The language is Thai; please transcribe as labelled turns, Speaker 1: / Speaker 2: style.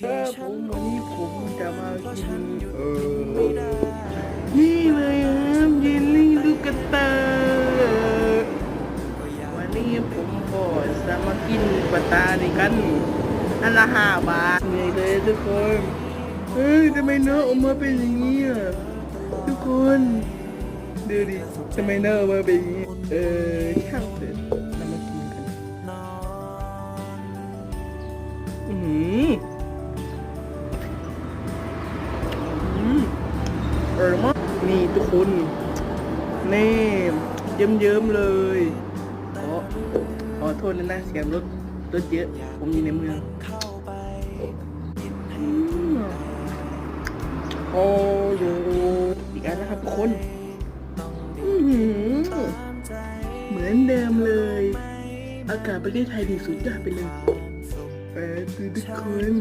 Speaker 1: ครับผมวันนี้ผมจะมากินเออนี่เลยครับเยลลี่ลูกกระตาวันนี้ผมก็จะมากินปลาตาด้วยกันอันละห้าบาทเหนื่อยเลยทุกคนเฮ้ยทำไมเนื้อออกมาเป็นอย่างนี้อะทุกคนดูดิทำไมเนื้อออกมาเป็นอย่างนี้เออช่างเถอะเรามากินกันอือ อร่อยมากนี่ทุกคนนี่เยิ้มๆเลยขอขอโทษนะนะเสียงรถรถเยอะผมอยู่ในเมืองโอ้โหอีกอันนะครับทุกคนเหมือนเดิมเลย อากาศประเทศไทยดีสุดยอดไปเลยเออคือทุกคน